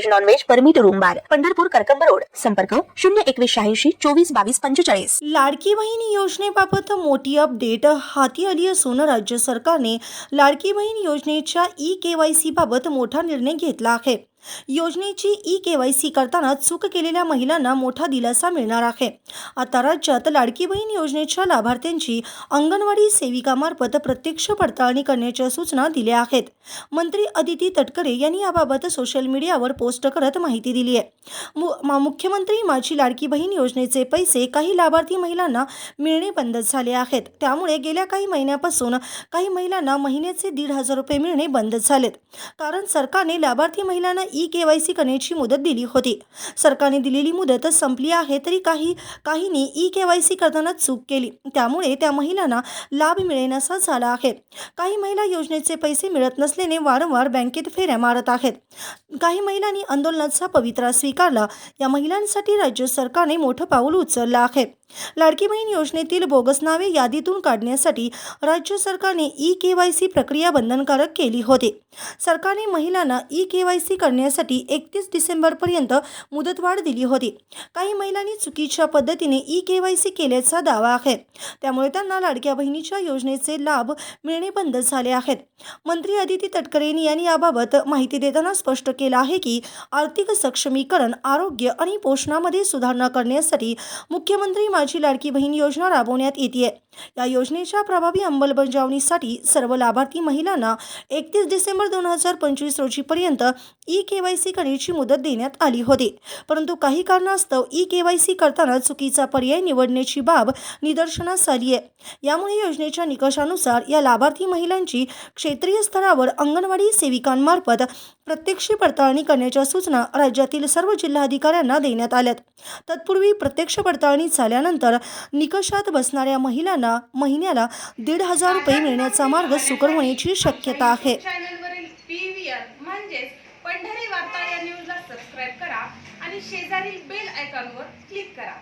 veg non veg permit room bar Pandharpur, Karkamb road, संपर्क शून्य एकवीस शहाऐंशी, चोवीस, बावीस, पंचेचाळीस. लाडकी बहीण योजनेबाबत मोठी अपडेट, हाती आली असून राज्य सरकारने लाडकी बहीण योजनेच्या ई के वाय सी बाबत मोठा निर्णय घेतला आहे. योजनेची ई के वाय सी करताना चूक केलेल्या महिलांना मोठा दिलासा मिळणार आहे. आता राज्यात लाडकी बहीण योजनेच्या लाभार्थ्यांची अंगणवाडी सेविकामार्फत प्रत्यक्ष पडताळणी करण्याच्या सूचना दिल्या आहेत. मंत्री अदिती तटकरे यांनी याबाबत सोशल मीडियावर पोस्ट करत माहिती दिली आहे. मु मा- मुख्यमंत्री माझी लाडकी बहीण योजनेचे पैसे काही लाभार्थी महिलांना मिळणे बंद झाले आहेत. त्यामुळे गेल्या काही महिन्यापासून काही महिलांना महिन्याचे दीड हजार रुपये मिळणे बंद झालेत. कारण सरकारने लाभार्थी महिलांना ई के वाय सी करण्याची मुदत दिली होती. सरकारने दिलेली मुदत संपली आहे तरी काही काहींनी ई के वाय सी करताना चूक केली. त्यामुळे त्या महिलांना लाभ मिळेनासा झाला आहे. काही महिला योजनेचे पैसे मिळत नसल्याने वारंवार बँकेत फेऱ्या मारत आहेत. काही महिलांनी आंदोलनाचा पवित्रा स्वीकारला. या महिलांसाठी राज्य सरकारने मोठं पाऊल उचललं आहे. लाडकी बहीण योजनेतील बोगस नावे यादीतून काढण्यासाठी राज्य सरकारने ई के वाय सी प्रक्रिया बंधनकारक केली होती. सरकारने महिलांना ई के वाय सी करण्यासाठी एकतीस डिसेंबरपर्यंत मुदतवाढ दिली होती. काही महिलांनी चुकीच्या पद्धतीने ई के वाय सी केल्याचा दावा आहे. त्यामुळे त्यांना लाडक्या बहिणीच्या योजनेचे लाभ मिळणे बंद झाले आहेत. मंत्री अदिती तटकरेंनी यांनी याबाबत माहिती देताना स्पष्ट केलं आहे की आर्थिक सक्षमीकरण आरोग्य आणि पोषणामध्ये सुधारणा करण्यासाठी मुख्यमंत्री माझी लाडकी बहीण योजना राबवण्यात येते या योजनेच्या प्रभावी अंमलबजावणीसाठी सर्व लाभार्थी महिलांना एकतीस डिसेंबर दोन हजार पंचवीस रोजीपर्यंत ई के वाय सी करण्याची मुदत देण्यात आली होती. परंतु काही कारणास्तव ई के वाय सी करताना चुकीचा पर्याय निवडण्याची बाब निदर्शनास आली आहे. यामुळे योजनेच्या निकषानुसार या लाभार्थी महिलांची क्षेत्रीय स्तरावर अंगणवाडी सेविकांमार्फत प्रत्यक्ष पडताळणी करण्याच्या सूचना राज्यातील सर्व जिल्हाधिकाऱ्यांना देण्यात आल्यात. तत्पूर्वी प्रत्यक्ष पडताळणी झाल्यानंतर निकषात बसणाऱ्या महिलांना महिन्याला दीड हजार रुपये मिळण्याचा मार्ग सुकर होण्याची शक्यता आहे. पंढरी वार्ता या न्यूजला सबस्क्राईब करा आणि शेजारील बेल आयकॉनवर क्लिक करा.